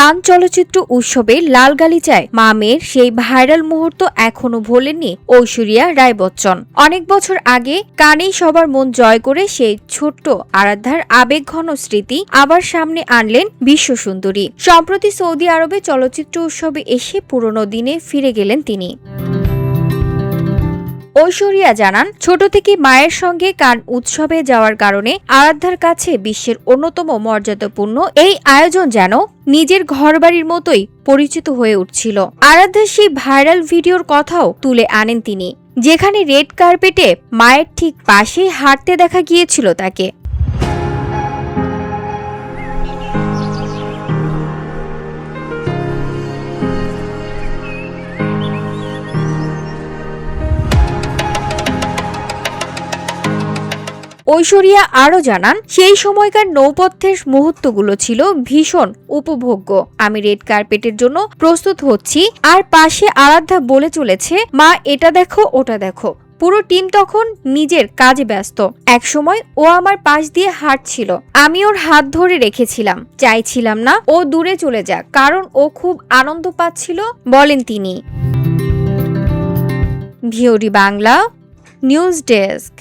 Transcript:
কান চলচ্চিত্র উৎসবে লাল গালিচায় মা মেয়ের সেই ভাইরাল মুহূর্ত এখনও ভোলেননি ঐশ্বরিয়া রায় বচ্চন অনেক বছর আগে কানেই সবার মন জয় করে সেই ছোট্ট আরাধ্যার আবেগঘন স্মৃতি আবার সামনে আনলেন বিশ্ব সুন্দরী সম্প্রতি সৌদি আরবে চলচ্চিত্র উৎসবে এসে পুরনো দিনে ফিরে গেলেন তিনি। ঐশ্বরিয়া জানান, ছোট থেকে মায়ের সঙ্গে কান উৎসবে যাওয়ার কারণে আরাধ্যার কাছে বিশ্বের অন্যতম মর্যাদাপূর্ণ এই আয়োজন যেন নিজের ঘরবাড়ির মতোই পরিচিত হয়ে উঠছিল। আরাধ্যার সেই ভাইরাল ভিডিওর কথাও তুলে আনেন তিনি, যেখানে রেড কার্পেটে মায়ের ঠিক পাশে হাঁটতে দেখা গিয়েছিল তাকে। ঐশ্বরিয়া আরও জানান, সেই সময়কার নৌপথ্যের মুহূর্তগুলো ছিল ভীষণ উপভোগ্য। আমি রেড কার্পেটের জন্য প্রস্তুত হচ্ছি, আর পাশে আরাধ্যা বলে চলেছে, মা, এটা দেখো, ওটা দেখো। পুরো টিম তখন নিজের কাজে ব্যস্ত। এক সময় ও আমার পাশ দিয়ে হাঁটছিল। আমি ওর হাত ধরে রেখেছিলাম। চাইছিলাম না ও দূরে চলে যাক, কারণ ও খুব আনন্দ পাচ্ছিল, বলেন তিনি। VOD Bangla, news desk.